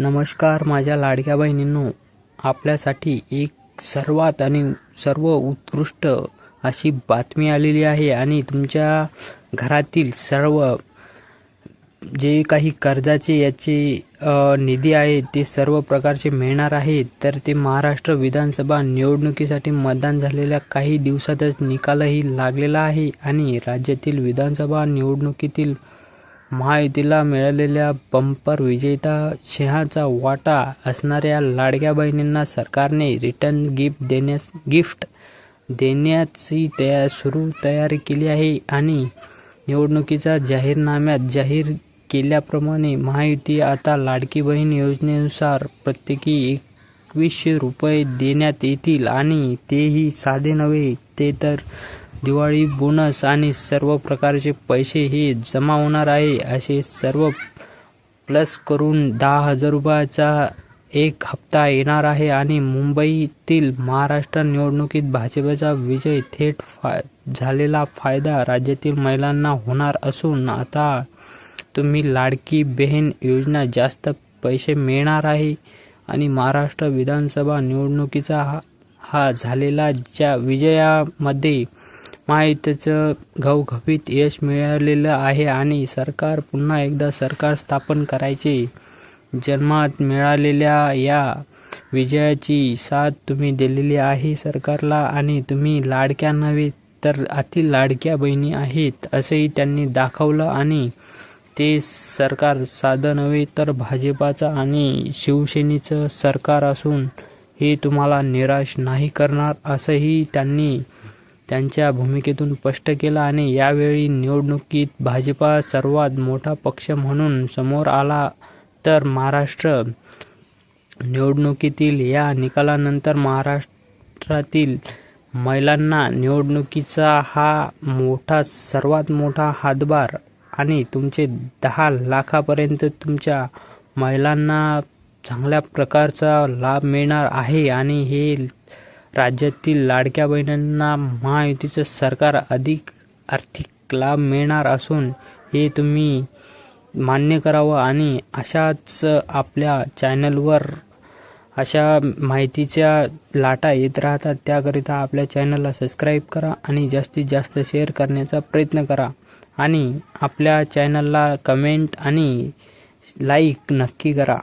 नमस्कार माझ्या लाडक्या बहिणींनो आपल्यासाठी एक सर्वात आणि सर्व उत्कृष्ट अशी बातमी आलेली आहे आणि तुमच्या घरातील सर्व जे काही कर्जाचे याचे निधी आहे ते सर्व प्रकारचे मिळणार आहे तर ते महाराष्ट्र विधानसभा निवडणुकीसाठी मतदान झालेल्या काही दिवसातच निकालही लागलेला आहे आणि राज्यातील विधानसभा निवडणुकीतील महायुतीला मिळालेल्या बंपर विजेता सिंहाचा वाटा असणाऱ्या लाडक्या बहिणींना सरकारने रिटर्न गिफ्ट देण्यास गिफ्ट देण्याची तया सुरू तयारी केली आहे आणि निवडणुकीच्या जाहीरनाम्यात जाहीर केल्याप्रमाणे महायुती आता लाडकी बहीण योजनेनुसार प्रत्येकी एकवीसशे रुपये देण्यात येतील आणि तेही साधे नव्हे ते तर दिवाळी बोनस आणि सर्व प्रकारचे पैसे हे जमा होणार आहे. असे सर्व प्लस करून दहा हजार रुपयाचा एक हप्ता येणार आहे आणि मुंबईतील महाराष्ट्र निवडणुकीत भाजपचा विजय थेट फा झालेला फायदा राज्यातील महिलांना होणार असून आता तुम्ही लाडकी बहीण योजना जास्त पैसे मिळणार आहे आणि महाराष्ट्र विधानसभा निवडणुकीचा हा हा झालेला ज्या विजयामध्ये महायुतीचं घवघवीत यश मिळालेलं आहे आणि सरकार पुन्हा एकदा सरकार स्थापन करायचे. जन्मात मिळालेल्या या विजयाची साथ तुम्ही दिलेली आहे सरकारला आणि तुम्ही लाडक्या नव्हे तर अति लाडक्या बहिणी आहेत असंही त्यांनी दाखवलं आणि ते सरकार साधं नव्हे तर भाजपाचं आणि शिवसेनेचं सरकार असून हे तुम्हाला निराश नाही करणार असंही त्यांनी त्यांच्या भूमिकेतून स्पष्ट केलं आणि यावेळी निवडणुकीत भाजपा सर्वात मोठा पक्ष म्हणून समोर आला तर महाराष्ट्र निवडणुकीतील या निकालानंतर महाराष्ट्रातील महिलांना निवडणुकीचा हा मोठा सर्वात मोठा हातभार आणि तुमचे दहा लाखापर्यंत तुमच्या महिलांना चांगल्या प्रकारचा लाभ मिळणार आहे आणि हे राज्यातील लाडक्या बहिणींना महायुतीचं सरकार अधिक आर्थिक लाभ मिळणार असून हे तुम्ही मान्य करावं आणि अशाच आपल्या चॅनलवर अशा माहितीच्या लाटा येत राहतात त्याकरिता आपल्या चॅनलला सबस्क्राईब करा आणि जास्तीत जास्त शेअर करण्याचा प्रयत्न करा. आणि आपल्या चॅनलला कमेंट आणि लाईक नक्की करा.